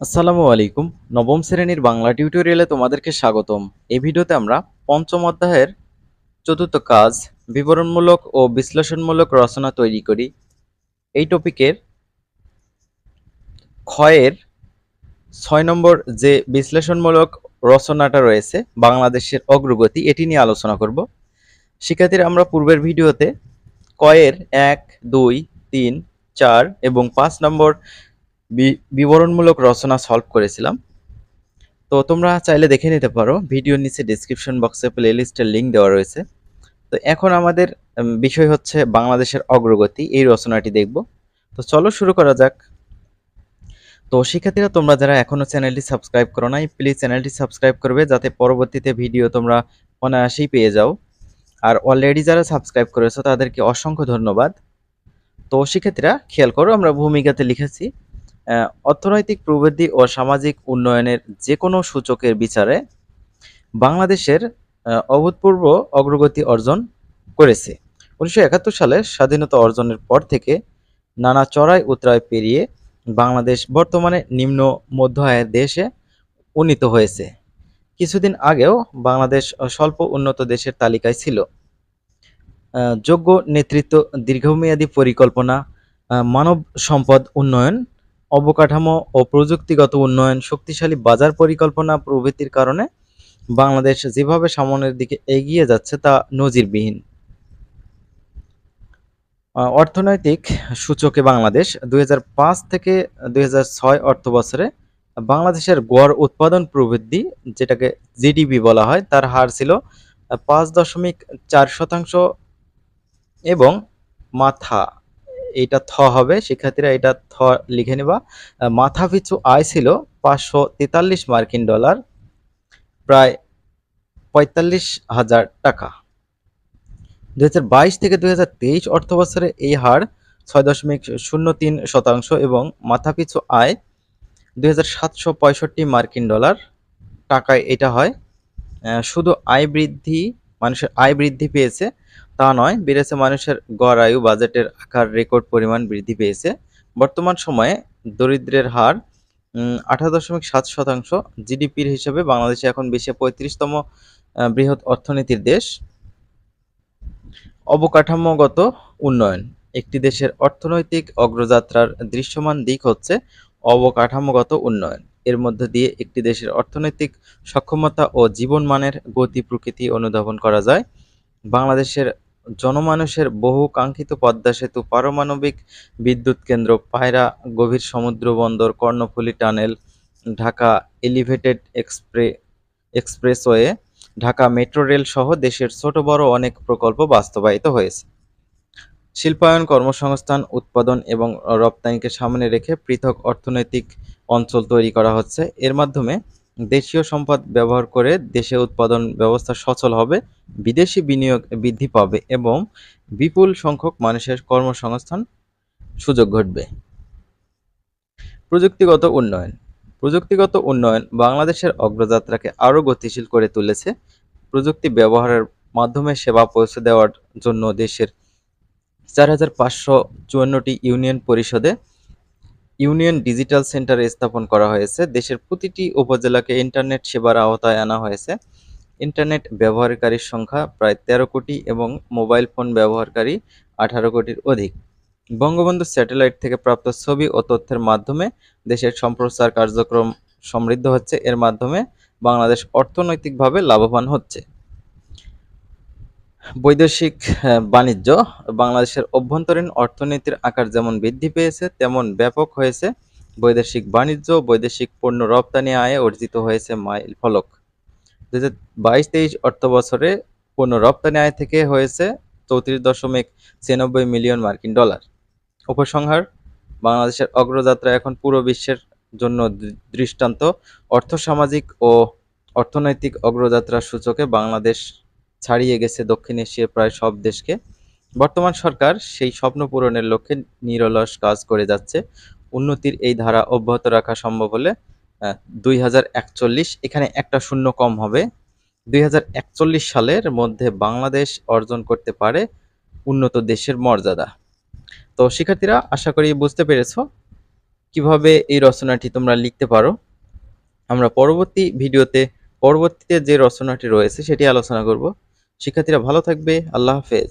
আসসালামু আলাইকুম। নবম শ্রেণির বাংলা টিউটোরিয়ালে তোমাদেরকে স্বাগতম। এই ভিডিওতে আমরা পঞ্চম অধ্যায়ের চতুর্থ কাজ, বিবরণমূলক ও বিশ্লেষণমূলক রচনা তৈরি করি। এই টপিকের ক্ষয়ের ছয় নম্বর যে বিশ্লেষণমূলক রচনাটা রয়েছে, বাংলাদেশের অগ্রগতি, এটি নিয়ে আলোচনা করব। শিক্ষার্থীরা, আমরা পূর্বের ভিডিওতে কয়ের এক, দুই, তিন, চার এবং পাঁচ নম্বর বিবরণমূলক রচনা সলভ করেছিলাম। তো তোমরা চাইলে দেখে নিতে পারো, ভিডিওর নিচে ডিসক্রিপশন বক্সে প্লে লিস্টের লিঙ্ক দেওয়া রয়েছে। তো এখন আমাদের বিষয় হচ্ছে বাংলাদেশের অগ্রগতি, এই রচনাটি দেখব। তো চলো শুরু করা যাক। তো শিক্ষার্থীরা, তোমরা যারা এখনও চ্যানেলটি সাবস্ক্রাইব করো নাই প্লিজ চ্যানেলটি সাবস্ক্রাইব করবে, যাতে পরবর্তীতে ভিডিও তোমরা অনায়াসেই পেয়ে যাও। আর অলরেডি যারা সাবস্ক্রাইব করেছ, তাদেরকে অসংখ্য ধন্যবাদ। তো শিক্ষার্থীরা, খেয়াল করো, আমরা ভূমিকাতে লিখেছি। অর্থনৈতিক প্রবৃদ্ধি ও সামাজিক উন্নয়নের যে কোনো সূচকের বিচারে বাংলাদেশের অভূতপূর্ব অগ্রগতি অর্জন করেছে। উনিশশো একাত্তর সালে স্বাধীনতা অর্জনের পর থেকে নানা চড়াই উতরাই পেরিয়ে বাংলাদেশ বর্তমানে নিম্ন মধ্য আয়ের দেশে উন্নীত হয়েছে। কিছুদিন আগেও বাংলাদেশ স্বল্প উন্নত দেশের তালিকায় ছিল। যোগ্য নেতৃত্ব দীর্ঘমেয়াদী পরিকল্পনা মানব সম্পদ উন্নয়ন অবকাঠামো ও প্রযুক্তিগত উন্নয়ন শক্তিশালী বাজার পরিকল্পনা প্রভৃতির কারণে বাংলাদেশ যেভাবে সামনের দিকে এগিয়ে যাচ্ছে তা নজিরবিহীন। অর্থনৈতিক সূচকে বাংলাদেশ দুই হাজার পাঁচ থেকে দুই হাজার ছয় অর্থ বছরে বাংলাদেশের গড় উৎপাদন প্রবৃদ্ধি, যেটাকে জিডিপি বলা হয়, তার হার ছিল পাঁচ দশমিক চার শতাংশ এবং মাথা এইটা থ হবে শিক্ষার্থীরা এটা থ লিখে নেবা। আহ, মাথা পিছু আয় ছিল পাঁচশো তেতাল্লিশ মার্কিন ডলার প্রায় পঁয়তাল্লিশ হাজার টাকা। দুই হাজার বাইশ থেকে দুই হাজার তেইশ অর্থ বছরে এই হার ছয় দশমিক শূন্য তিন শতাংশ এবং মাথাপিছু আয় দুই হাজার সাতশো পঁয়ষট্টি মার্কিন ডলার টাকায় এটা হয়। শুধু আয় বৃদ্ধি মানুষের আয় বৃদ্ধি পেয়েছে। তা নয়, বেড়েছে মানুষের গড় আয়ু, বাজেটের আকার, রেকর্ড পরিমাণ বৃদ্ধি পেয়েছে। বর্তমান সময়ে দরিদ্রের হার আঠারো দশমিক সাত শতাংশ। জিডিপির হিসেবে বাংলাদেশে এখন বিশ্বের পঁয়ত্রিশতম বৃহৎ অর্থনীতির দেশ। অবকাঠামোগত উন্নয়ন। একটি দেশের অর্থনৈতিক অগ্রযাত্রার দৃশ্যমান দিক হচ্ছে অবকাঠামোগত উন্নয়ন। এর মধ্য দিয়ে একটি দেশের অর্থনৈতিক সক্ষমতা ও জীবনমানের গতি প্রকৃতি অনুধাবন করা যায়। বাংলাদেশের জনমানুষের বহু কাঙ্ক্ষিত পদ্মা সেতু, পারমাণবিক বিদ্যুৎ কেন্দ্র, পায়রা, গভীর সমুদ্র বন্দর, Karnaphuli tunnel, Dhaka elevated এক্সপ্রে, expressway, Dhaka metro rail সহ দেশের ছোট বড় অনেক প্রকল্প বাস্তবায়িত হয়েছে। শিল্পায়ন কর্মসংস্থান, উৎপাদন এবং রপ্তানিকে সামনে রেখে পৃথক অর্থনৈতিক অঞ্চল তৈরি করা হচ্ছে। এর মাধ্যমে দেশীয় সম্পদ ব্যবহার করে দেশে উৎপাদন ব্যবস্থা সচল হবে, বিদেশি বিনিয়োগ বৃদ্ধি পাবে এবং বিপুল সংখ্যক মানুষের কর্মসংস্থান সুযোগ ঘটবে। প্রযুক্তিগত উন্নয়ন। প্রযুক্তিগত উন্নয়ন বাংলাদেশের অগ্রযাত্রাকে আরও গতিশীল করে তুলেছে। প্রযুক্তি ব্যবহারের মাধ্যমে সেবা পৌঁছে দেওয়ার জন্য দেশের চার হাজার পাঁচশো চুয়ান্নটি ইউনিয়ন পরিষদে ইউনিয়ন ডিজিটাল সেন্টার স্থাপন করা হয়েছে। দেশের প্রতিটি উপজেলাকে ইন্টারনেট সেবার আওতায় আনা হয়েছে। ইন্টারনেট ব্যবহারকারীর সংখ্যা প্রায় তেরো কোটি এবং মোবাইল ফোন ব্যবহারকারী আঠারো কোটির অধিক। বঙ্গবন্ধু স্যাটেলাইট থেকে প্রাপ্ত ছবি ও তথ্যের মাধ্যমে দেশের সম্প্রচার কার্যক্রম সমৃদ্ধ হচ্ছে। এর মাধ্যমে বাংলাদেশ অর্থনৈতিকভাবে লাভবান হচ্ছে। বৈদেশিক বাণিজ্য, বাংলাদেশের অভ্যন্তরীণ অর্থনীতির আকার যেমন বৃদ্ধি পেয়েছে, তেমন ব্যাপক হয়েছে। বৈদেশিক বাণিজ্য, বৈদেশিক পণ্য রপ্তানি আয়ে অর্জিত হয়েছে মাইল ফলক। দু হাজার বাইশ তেইশ অর্থ বছরে পণ্য রপ্তানি আয় থেকে হয়েছে চৌত্রিশ দশমিক ছিয়ানব্বই মিলিয়ন মার্কিন ডলার। উপসংহার, বাংলাদেশের অগ্রযাত্রা এখন পুরো বিশ্বের জন্য দৃষ্টান্ত। অর্থসামাজিক ও অর্থনৈতিক অগ্রযাত্রার সূচকে বাংলাদেশ ছাড়িয়ে গেছে দক্ষিণ এশিয়ার প্রায় সব দেশকে। বর্তমান সরকার সেই স্বপ্ন পূরণের লক্ষ্যে নিরলস কাজ করে যাচ্ছে। উন্নতির এই ধারা অব্যাহত রাখা সম্ভব হলে দুই হাজার একচল্লিশ এখানে একটা শূন্য কম হবে। দুই হাজার একচল্লিশ সালের মধ্যে বাংলাদেশ অর্জন করতে পারে উন্নত দেশের মর্যাদা। তো শিক্ষার্থীরা, আশা করি বুঝতে পেরেছ কীভাবে এই রচনাটি তোমরা লিখতে পারো। আমরা পরবর্তী ভিডিওতে, পরবর্তীতে যে রচনাটি রয়েছে সেটি আলোচনা করব। শিক্ষার্থীরা ভালো থাকবে আল্লাহ হাফেজ।